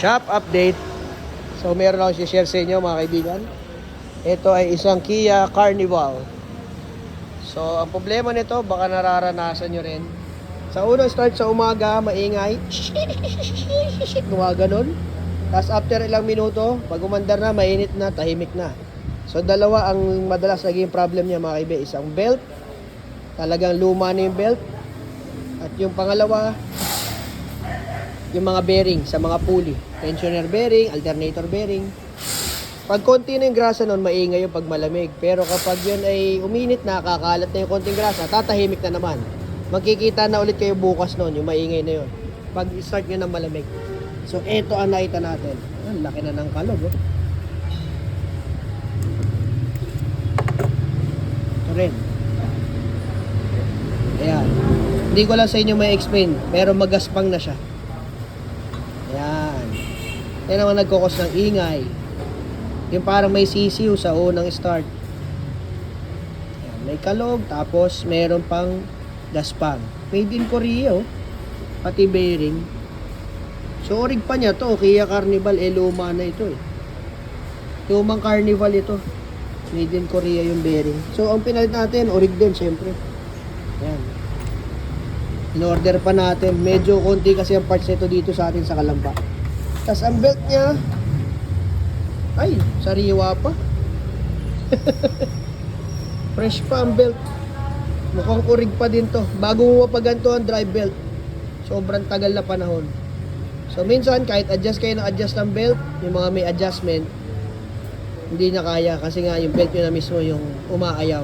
Shop update. So meron ako share sa inyo mga kaibigan. Ito ay isang Kia Carnival. So ang problema nito baka nararanasan nyo rin. Sa unang start sa umaga, maingay. Mga ganun. Tapos after ilang minuto, pag umandar na, mainit na, tahimik na. So dalawa ang madalas naging problem niya mga kaibigan. Isang belt, talagang luma na yung belt. At yung pangalawa, yung mga bearing sa mga pulley. Tensioner bearing, alternator bearing. Pag konti na yung grasa nun, maingay yung pag malamig. Pero kapag yun ay uminit na, kakalat na yung konting grasa, tatahimik na naman. Magkikita na ulit kayo bukas nun, yung maingay na yun. Pag start nyo ng malamig. So, eto ang nakita natin. Ang laki na ng kalog, oh. Ito rin. Ayan. Hindi ko lang sa inyo may explain, pero magaspang na siya. Yan naman nagkukos ng ingay. Yung parang may sisiw sa unang start. Ayan, may kalog, tapos meron pang gaspang. Made in Korea, oh. Pati bearing. So, orig pa niya to. Kia Carnival, eh, luma na ito, eh. Lumang Carnival ito. Made in Korea yung bearing. So, ang pinalit natin, orig din, syempre. Ayan. In-order pa natin. Medyo konti kasi ang parts nito dito sa atin sa Kalamba. Tapos ang belt niya, ay, sariwa pa. Fresh pa ang belt. Mukhang kurig pa din to. Bago mo mapaganto ang drive belt. Sobrang tagal na panahon. So minsan kahit adjust kayo ng adjust ng belt, yung mga may adjustment, hindi na kaya kasi nga yung belt nyo na mismo yung umaayaw.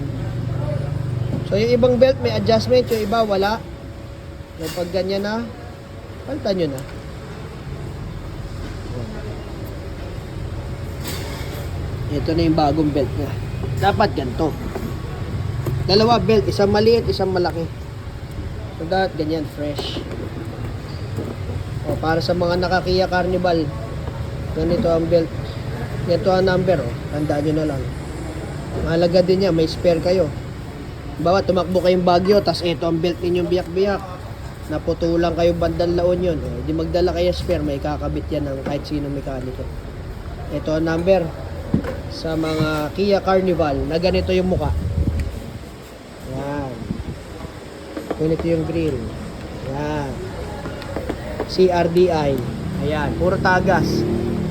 So yung ibang belt may adjustment, yung iba wala. So pag ganyan na, palitan nyo na. Ito na yung bagong belt niya. Dapat ganito. Dalawa belt, isang maliit, isang malaki. So dapat ganyan, fresh. O, para sa mga nakakiya carnival, ganito ang belt. Ito ang number, oh. Tandaan nyo na lang. Mahalaga din niya, may spare kayo. Bawa tumakbo kayong Bagyo, tas ito ang belt ninyong biyak-biyak. Naputulang kayo bandang laon yun. Eh, di magdala kayo spare, may kakabit yan ng kahit sino mekaniko. Ito ang number sa mga Kia Carnival na ganito yung muka. Yan. Ganito yung grill. Yan. CRDI. Ayan, puro tagas.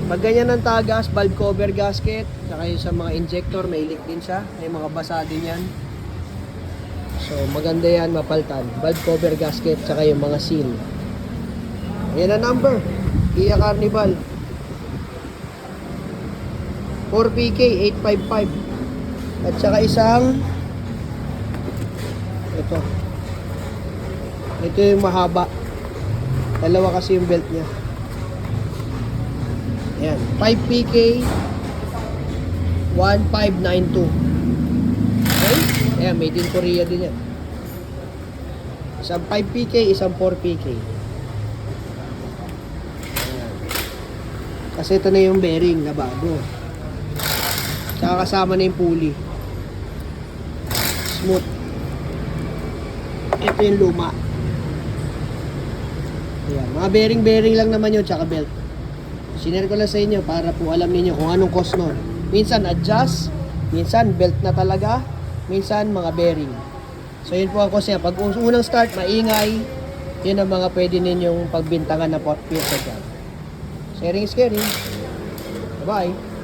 Pag ganyan ang tagas, valve cover gasket, saka yung sa mga injector, may leak din siya. May mga basa din yan. So, maganda yan, mapaltan. Valve cover gasket, saka yung mga seal. Ayan ang number. Kia Carnival. 4PK 855. At saka isang ito. Ito yung mahaba. Dalawa kasi yung belt niya. Ayan. 5PK 1592. Okay? Ayan, made in Korea din yan. Isang 5PK, isang 4PK. Ayan. Kasi ito na yung bearing na bago. Tsaka kasama na yung pulley. Smooth. Ito yung luma. Ayan. Mga bearing-bearing lang naman yun, tsaka belt. Sinare ko lang sa inyo para po alam niyo kung anong cost nun. Minsan adjust, minsan belt na talaga, minsan mga bearing. So yun po ang cost niya. Pag unang start, maingay, yun ang mga pwede ninyong pagbintangan na pot dyan. Sharing is caring. Bye-bye.